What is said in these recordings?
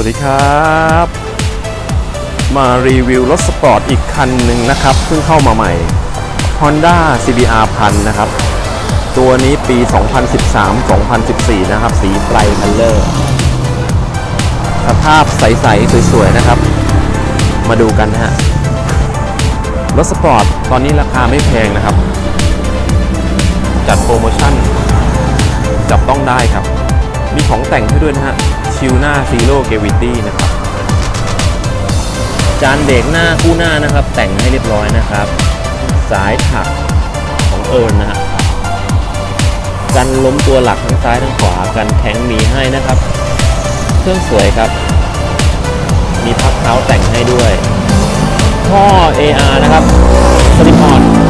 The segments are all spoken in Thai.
วัสดีครับ มารีวิวรถสปอร์ตอีกคันหนึ่งนะครับเพิ่งเข้ามาใหม่ Honda CBR พันนะครับ ตัวนี้ปี 2013-2014 นะครับ สีไบรท์คัลเลอร์สภาพใส ๆ สวย ๆ นะครับ มาดูกันนะฮะรถสปอร์ตตอนนี้ราคาไม่แพงนะครับ จัดโปรโมชั่น จับต้องได้ครับ มีของแต่งให้ด้วยนะฮะ ชิลหน้าซีโร่เกวิตี้นะครับจานเบรกหน้าคู่หน้านะครับ แต่งให้เรียบร้อยนะครับ สายถักของเอิร์นนะฮะกันล้มตัวหลักทั้งซ้ายทั้งขวากันแข็งมีให้นะครับ เครื่องสวยครับ มีพักเท้าแต่งให้ด้วย ท่อ AR นะครับสลิปออน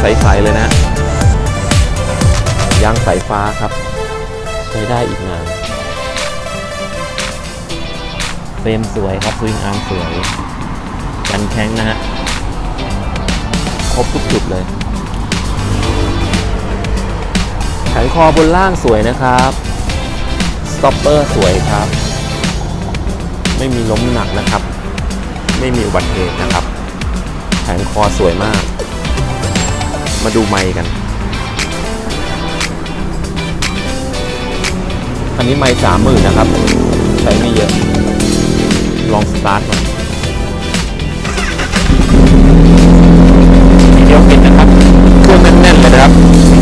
ใส ๆ เลยนะยางสายฟ้าครับ ใช้ได้อีกนานเฟรมสวยครับสวิงอาร์มสวย กันแข้งนะฮะ ครบทุกจุดเลยแขนคอบนล่างสวยนะครับ สต็อปเปอร์สวยครับ ไม่มีล้มหนักนะครับ ไม่มีอุบัติเหตุนะครับ แขนคอสวยมาก มาดูไมค์กันคันนี้ไมค์สามหมื่นนะครับ ใช้ไม่เยอะ ลองสตาร์ทก่อนเดียวติดนะครับ เครื่องแน่นๆเลยนะครับ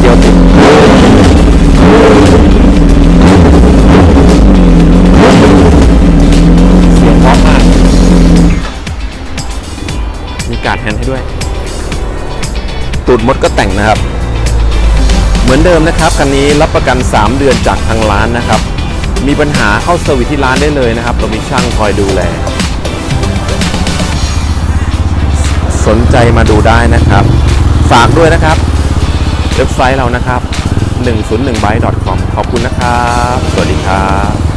เดียวติดเสียงเพราะมาก มีการแฮนด์ให้ด้วย ตูดมดก็แต่งนะครับ เหมือนเดิมนะครับคันนี้รับประกัน 3 เดือนจากทางร้านนะครับ มีปัญหาเข้าเซอร์วิสที่ร้านได้เลยนะครับ เรามีช่างคอยดูแล สนใจมาดูได้นะครับ ฝากด้วยนะครับ เว็บไซต์เรานะครับ 101byte.com ขอบคุณนะครับ สวัสดีครับ